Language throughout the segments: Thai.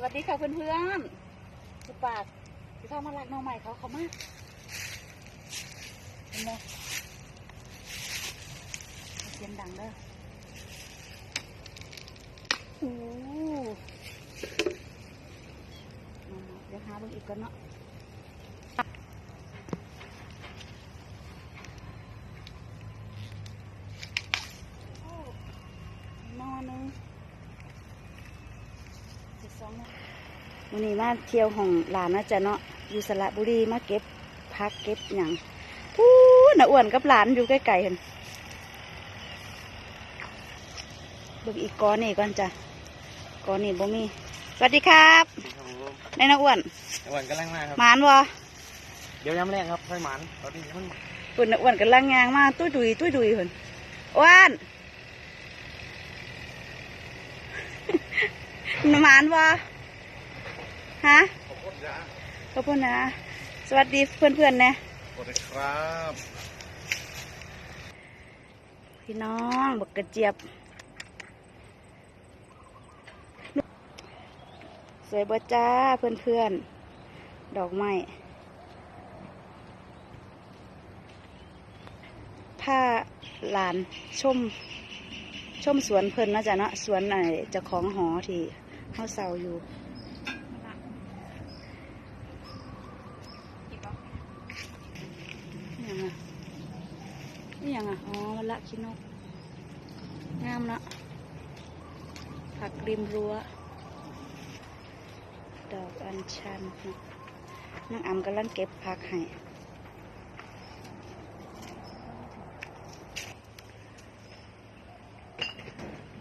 สวัสดีค่ะเพื่อนๆสุปากที่เข้ามารักน้องใหม่เขาเขามากเห็นไหมเสียงดังเด้อโอ้เดี๋ยวหาเบิ่งอีกก่อนเนาะโอ้นอนนึง วันนี้มาเที่ยวของหลานนะจ๊ะเนาะอยู่สระบุรีมาเก็บพักเก็บหยังพูดน่ะอ้วนกับหลานอยู่ใกล้ๆกันเบิ่งอีกก้อนนี่ก่อนจ้ะก้อนนี่บ่มีสวัสดีครับนายนะอ้วนจังหวัดกำลังมาครับหมานวะเดี๋ยวย้ำแรกครับค่อยหมันตอนนี้มันปุ่นน่ะอ้วนกันลังยางมาตุ้ยดุยตุ้ยดุยเพิ่นอ้วน หมานวะฮะขอบคุณจ้าขอบคุณนะ สวัสดีเพื่อนๆนะสวัสดีครับ พี่น้องบักกระเจี๊ยบ สวยบ่จ้าเพื่อนๆ ดอกไม้ผ้าหลานชมชมสวนเพิ่นนะจ๊ะเนาะสวนไหนเจะของหอที่ เฮาเสาอยู่นี่ยังอะนี่ยังอะ อ๋อมะละขี้นก งามเนาะผักริมรั้ว ดอกอัญชันนาะนางอำกำลังเก็บผักให้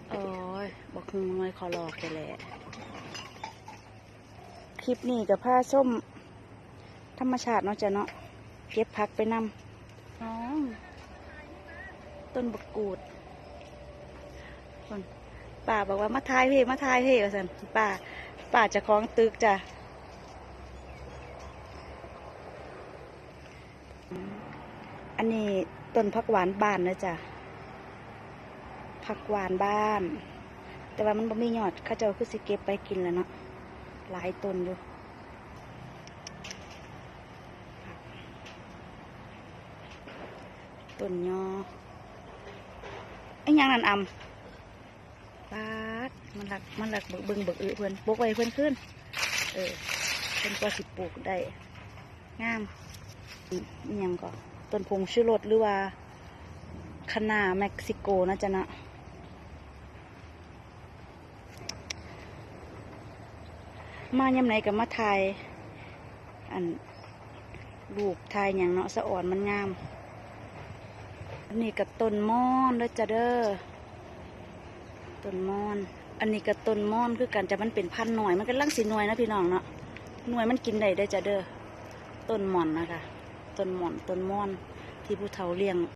โอ้ ยบอกคงน้อยขอลอกแกแหละคลิปนี้กับผ้าส้ม ธรรมชาติเนาะจ้ะเนาะเก็บผักไปนำน้องต้นบกกูดคนป่าบอกว่ามาทายเพ่มาทายเพ่ว่าสันป่าป่าจะคล้องตึกจ้ะอันนี้ต้นผักหวานบ้านนะจ้ะผักหวานบ้าน แต่ว่ามันบ่มียอดข้าเจ้าคือสิเก็บไปกินแล้วเนาะหลายต้นอยู่ต้นยอไอ้ยังนั่นอำปาดมันหลักมันหลักเบิกเบึงเบิกอือเพื่อนปลูกไว้เพื่อนขึ้น เออเพื่อนก็สิปลูกได้งามยังก็ต้นพงชูรสหรือว่าคะนาเม็กซิโกนะจ๊ะนะ มายำไหนกับมาไทยอันลูกไทยอย่างเนาะสะอ่อนมันงาม อันนี้กับต้นม่อนเด้อจ้ะเด้อต้นม่อน อันนี้กับต้นม่อนคือกันจะมันเป็นพันหน่อยมันก็ลังสีหน่วยนะพี่น้องเนาะหน่วยมันกินได้เด้จ้ะเด้อต้นม่อนนะคะต้นม่อนต้นม่อนที่ผู้เฒ่าเลี้ยง